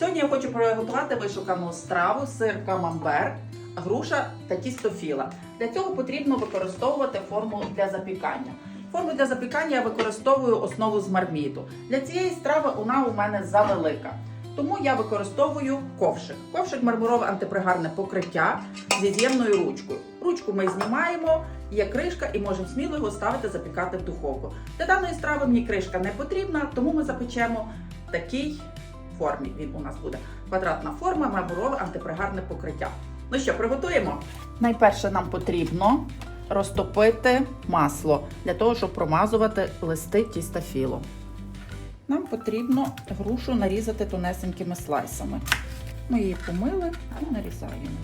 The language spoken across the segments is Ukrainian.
Сьогодні я хочу приготувати вишукану страву сир камамбер, груша та тісто філа. Для цього потрібно використовувати форму для запікання. Форму для запікання я використовую основу з марміту. Для цієї страви вона у мене завелика. Тому я використовую ковшик. Ковшик мармурове антипригарне покриття зі з'ємною ручкою. Ручку ми знімаємо, є кришка і можемо сміло його ставити запікати в духовку. Для даної страви мені кришка не потрібна, тому ми запечемо в такій формі. Він у нас буде квадратна форма, мармурове антипригарне покриття. Ну що, приготуємо? Найперше нам потрібно розтопити масло для того, щоб промазувати листи тіста філо. Нам потрібно грушу нарізати тонесенькими слайсами. Ми її помили і нарізаємо.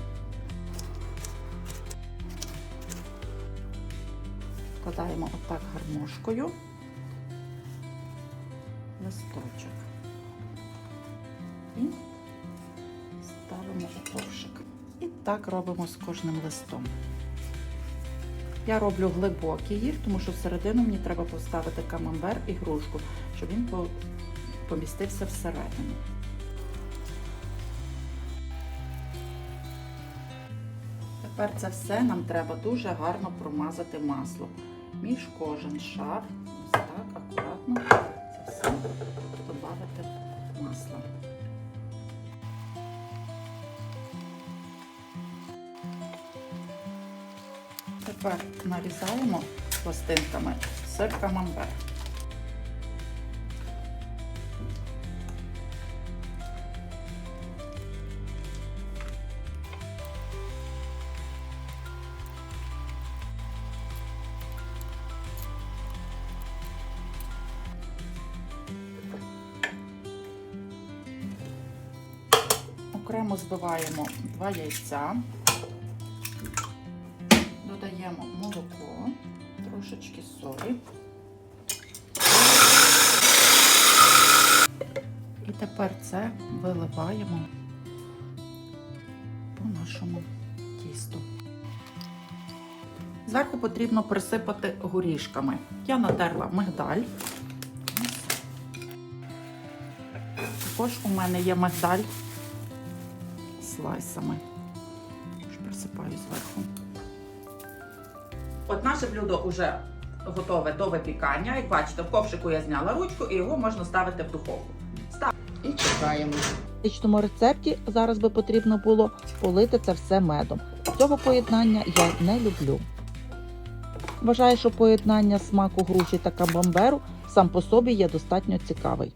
Складаємо отак гармошкою листочок. І ставимо у ковшик. І так робимо з кожним листом. Я роблю глибокий їх, тому що всередину мені треба поставити камамбер і грушку, щоб він помістився всередину. Тепер це все нам треба дуже гарно промазати масло. Між кожен шар, ось так, акуратно, це все додати масло. Тепер нарізаємо пластинками сир камамбер. Окремо збиваємо два яйця. Додаємо молоко, трошечки солі. І тепер це виливаємо по нашому тісту. Зверху потрібно присипати горішками. Я натерла мигдаль. Також у мене є мигдаль слайсами. Присипаю зверху. От наше блюдо вже готове до випікання. Як бачите, в ковшику я зняла ручку і його можна ставити в духовку. Став і чекаємо. В етичному рецепті зараз би потрібно було полити це все медом. Цього поєднання я не люблю. Вважаю, що поєднання смаку груші та камбамберу сам по собі є достатньо цікавий.